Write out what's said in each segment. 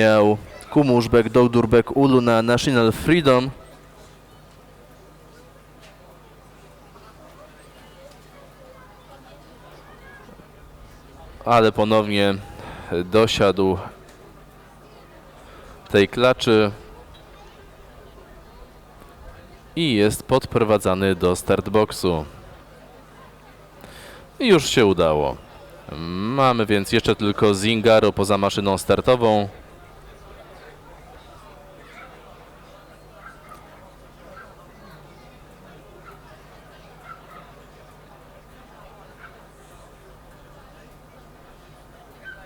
miał Kumuszbek, Dołdurbek, Ulu na National Freedom. Ale ponownie dosiadł tej klaczy i jest podprowadzany do startboxu. I już się udało. Mamy więc jeszcze tylko Zingaro poza maszyną startową.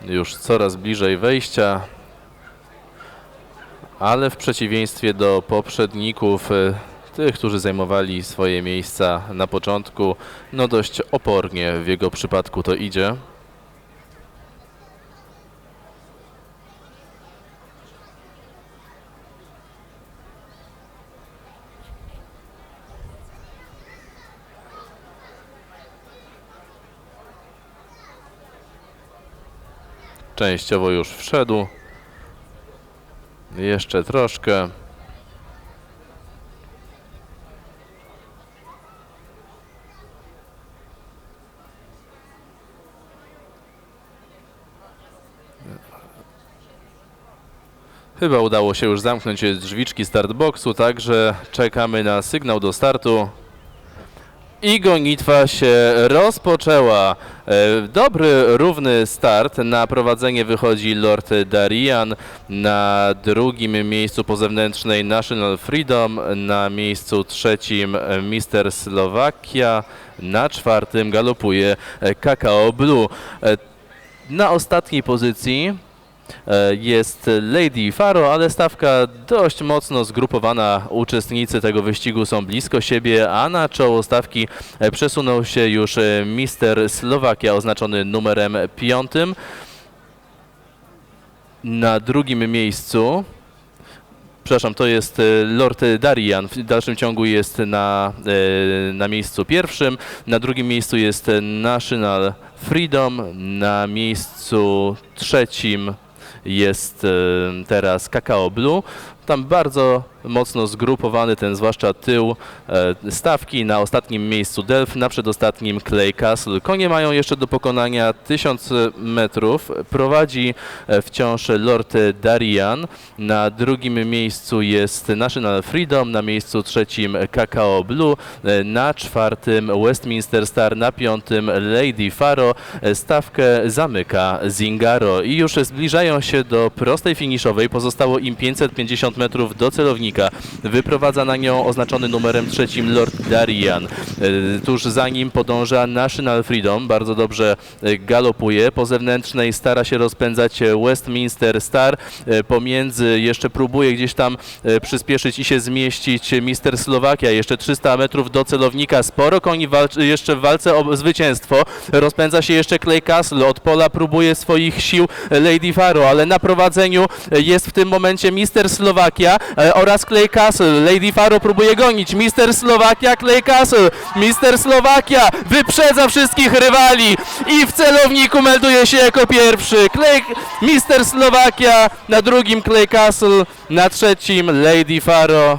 Już coraz bliżej wejścia, ale w przeciwieństwie do poprzedników, e, tych, którzy zajmowali swoje miejsca na początku, no dość opornie w jego przypadku to idzie. Częściowo już wszedł. Jeszcze troszkę. Chyba udało się już zamknąć drzwiczki startboxu, także czekamy na sygnał do startu. I gonitwa się rozpoczęła. E, Dobry, równy start. Na prowadzenie wychodzi Lord Darian. Na drugim miejscu po zewnętrznej National Freedom. Na miejscu trzecim Mister Slowakia. Na czwartym galopuje Kakao Blue. E, Na ostatniej pozycji jest Lady Faro, ale stawka dość mocno zgrupowana. Uczestnicy tego wyścigu są blisko siebie, a na czoło stawki e, przesunął się już e, Mister Slowakia oznaczony numerem piątym. Na drugim miejscu Przepraszam, to jest e, Lord Darian. W dalszym ciągu jest na, e, na miejscu pierwszym. Na drugim miejscu jest e, National Freedom. Na miejscu trzecim jest teraz Kakao Blue. Tam bardzo mocno zgrupowany ten zwłaszcza tył e, stawki. Na ostatnim miejscu Delph, na przedostatnim Clay Castle. Konie mają jeszcze do pokonania 1000 metrów. Prowadzi e, wciąż Lord Darian. Na drugim miejscu jest National Freedom, na miejscu trzecim Kakao Blue, e, na czwartym Westminster Star, na piątym Lady Faro. Stawkę zamyka Zingaro i już zbliżają się do prostej finiszowej. Pozostało im 550 metrów do celownika. Wyprowadza na nią oznaczony numerem trzecim Lord Darian. E, Tuż za nim podąża National Freedom, bardzo dobrze e, galopuje. Po zewnętrznej stara się rozpędzać e, Westminster Star. Pomiędzy jeszcze próbuje gdzieś tam przyspieszyć i się zmieścić Mister Slowakia. Jeszcze 300 metrów do celownika. Sporo koni walczy jeszcze w walce o zwycięstwo. Rozpędza się jeszcze Clay Castle. Od pola próbuje swoich sił Lady Faro, ale na prowadzeniu jest w tym momencie Mister Slowakia e, oraz Clay Castle. Lady Faro próbuje gonić. Mister Slowakia, Clay Castle. Mister Slowakia wyprzedza wszystkich rywali i w celowniku melduje się jako pierwszy. Clay, Mister Slowakia, na drugim Clay Castle, na trzecim Lady Faro.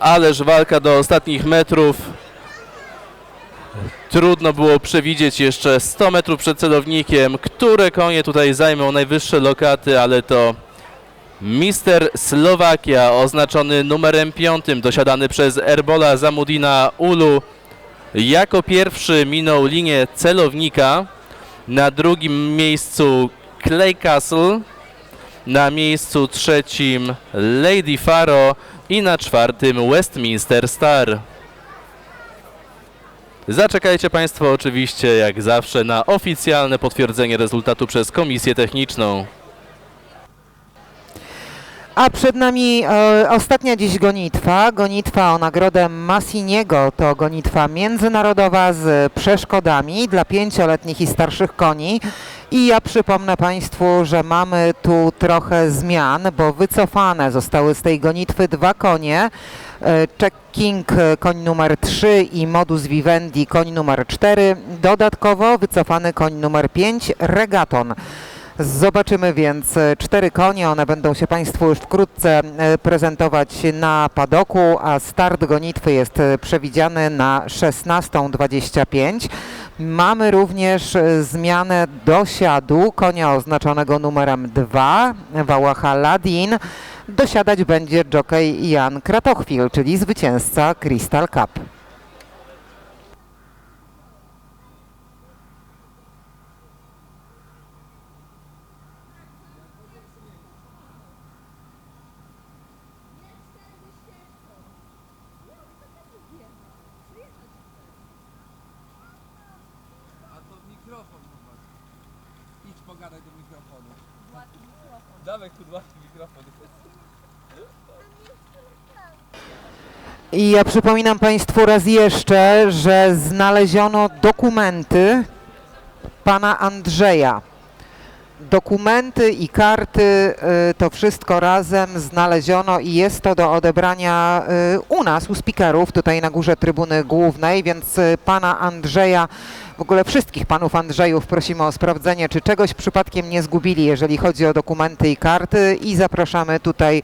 Ależ walka do ostatnich metrów. Trudno było przewidzieć jeszcze 100 metrów przed celownikiem, które konie tutaj zajmą najwyższe lokaty, ale to Mister Slowakia oznaczony numerem piątym, dosiadany przez Erbola Zamudina Ulu. Jako pierwszy minął linię celownika. Na drugim miejscu Clay Castle. Na miejscu trzecim Lady Faro i na czwartym Westminster Star. Zaczekajcie Państwo oczywiście jak zawsze na oficjalne potwierdzenie rezultatu przez komisję techniczną. A przed nami e, ostatnia dziś gonitwa. Gonitwa o nagrodę Massiniego to gonitwa międzynarodowa z przeszkodami dla pięcioletnich i starszych koni. I ja przypomnę Państwu, że mamy tu trochę zmian, bo wycofane zostały z tej gonitwy dwa konie. E, Check King e, koń numer 3 i Modus Vivendi koń numer 4. Dodatkowo wycofany koń numer 5 Regaton. Zobaczymy więc e, cztery konie, one będą się Państwu już wkrótce prezentować na padoku, a start gonitwy jest przewidziany na 16.25. Mamy również e, zmianę dosiadu konia oznaczonego numerem 2, Wałacha Ladin. Dosiadać będzie jockey Jan Kratochwil, czyli zwycięzca Crystal Cup. A to mikrofon chyba. Idź pogadaj do Dawaj kudłaty mikrofon. I ja przypominam Państwu raz jeszcze, że znaleziono dokumenty pana Andrzeja. Dokumenty i karty, y, to wszystko razem znaleziono i jest to do odebrania y, u nas, u speakerów, tutaj na górze trybuny głównej, więc y, pana Andrzeja, w ogóle wszystkich panów Andrzejów prosimy o sprawdzenie, czy czegoś przypadkiem nie zgubili, jeżeli chodzi o dokumenty i karty i zapraszamy tutaj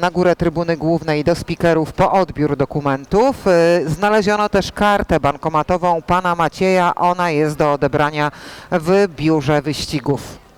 na górę trybuny głównej do speakerów po odbiór dokumentów. E, Znaleziono też kartę bankomatową pana Macieja. Ona jest do odebrania w biurze wyścigów.